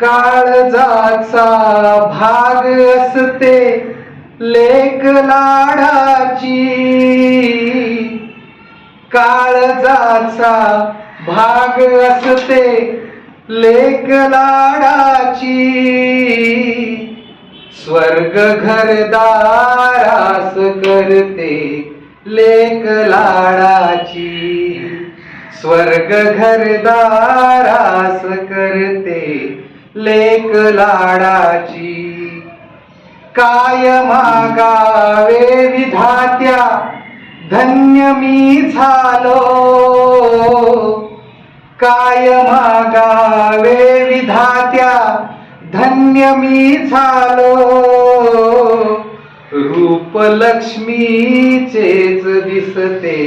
काळजाचा भाग असते लेक लाडाची. काळजाचा भाग असते लेक लाडाची. स्वर्ग घरदारास करते लेक लाडाची. स्वर्ग घरदारास करते लेक लाडाची. काय मागावे विधात्या धन्य मी झालो. काय मागावे विधात्या धन्य मी झालो. रूप लक्ष्मीचेच दिसते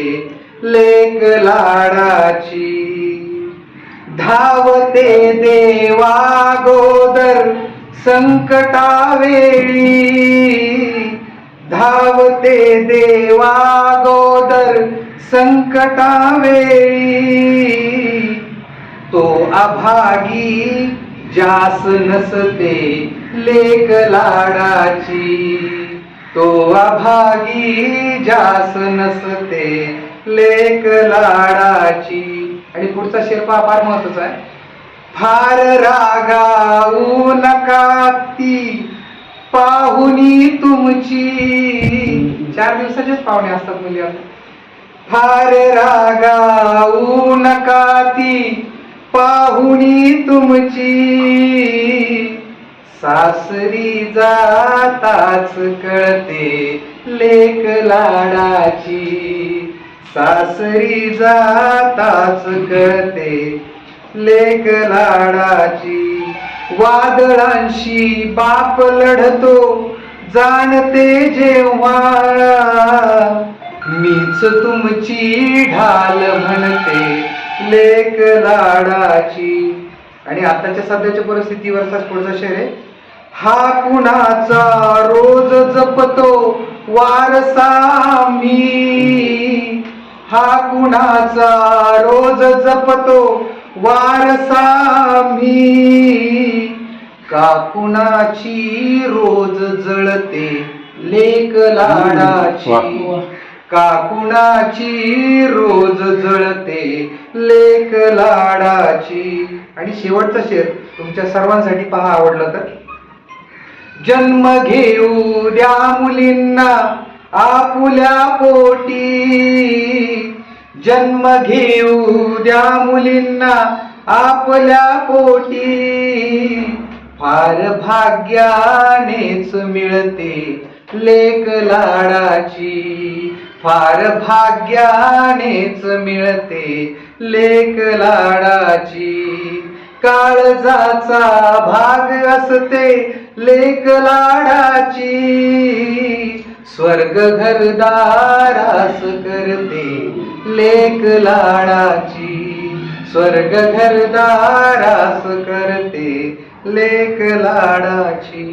लेक लाडाची. धावते देवा गोदर संकटावेळी. धावते देवा गोदर संकटावेळी. तो अभागी जास नसते लेक लाडाची. तो अभागी जास नसते लेक लाडाची. आणि पुढचा शेर्पा फार महत्त्वाचा आहे. फार रागाऊ नका ती पाहुणी तुमची. चार दिवसाचेच पाहुणे असतात मुली आपल्या फार रागाऊ नका ती पाहुणी तुमची. सासरी जाताच कळते लेक लाडाची. सासरी जाताच कळते लेक लाडाची. वादळांशी बाप लढतो जाणते जेव्हा. मीच तुमची ढाल म्हणते लेक लाडाची. आणि आताच्या सध्याच्या परिस्थितीवरचा पुढचा शेर आहे. हा कुणाचा रोज जपतो कुणाचा रोज जपतो वारसा मी. का कुणाची रोज जळते लेक लाडाची? का कुणाची रोज जळते लेक लाडाची? आणि शेवटचा शेर तुमच्या सर्वांसाठी पहा आवडलं तर. जन्म घेऊ द्या मुलींना आपुल्या पोटी. जन्म घेऊ द्या मुलींना आपल्या पोटी. फार भाग्यानेच मिळते लेक लाडाची. फार भाग्यानेच मिळते लेक लाडाची. काळजाचा भाग असते लेक लाडाची. स्वर्ग घरदारास करते. लेक लाडाची स्वर्ग घरदारास करते लेक लाडाची.